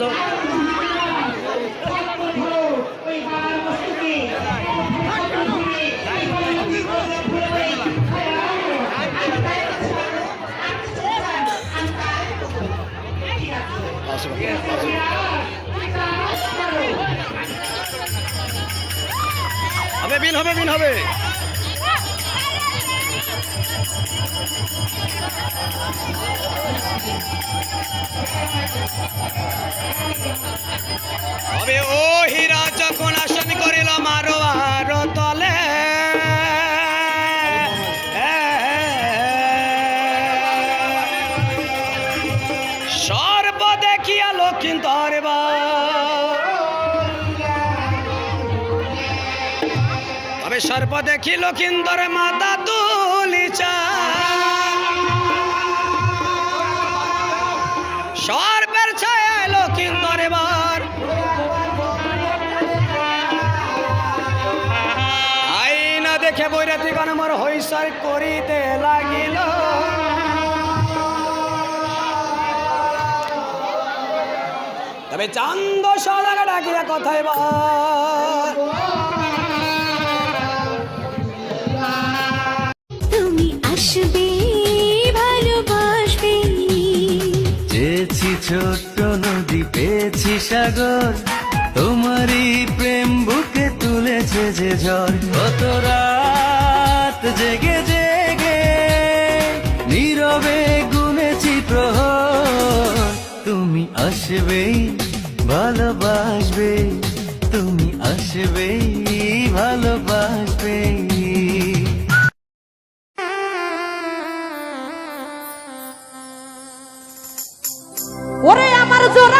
যাও। হবে বিন হবে বিন হবে হবে ও হীরা যখন আসন তলে। সর্ব দেখিয়া লক্ষিণ তরবা তবে সর্ব দেখি লক্ষিন্দর মাতা তুলিচা। দেখে বৈরাতি গান আমার হইসার করিতে লাগিল। তবে চান্দ সদাগা ডাকিয়া কথা এবার। তুমি আসবে ভালোবাসবে চেয়েছি ছোট্ট নদী পেয়েছি সাগর। তোমারই প্রেম বুকে তুলেছে যে ঝড়। কত রাত জেগে জেগে নীরবে গুনেছি প্রহর। তুমি আসবেই ভালোবাসবে তুমি আসবেই ভালোবাসবে। ওরে আমার জোড়া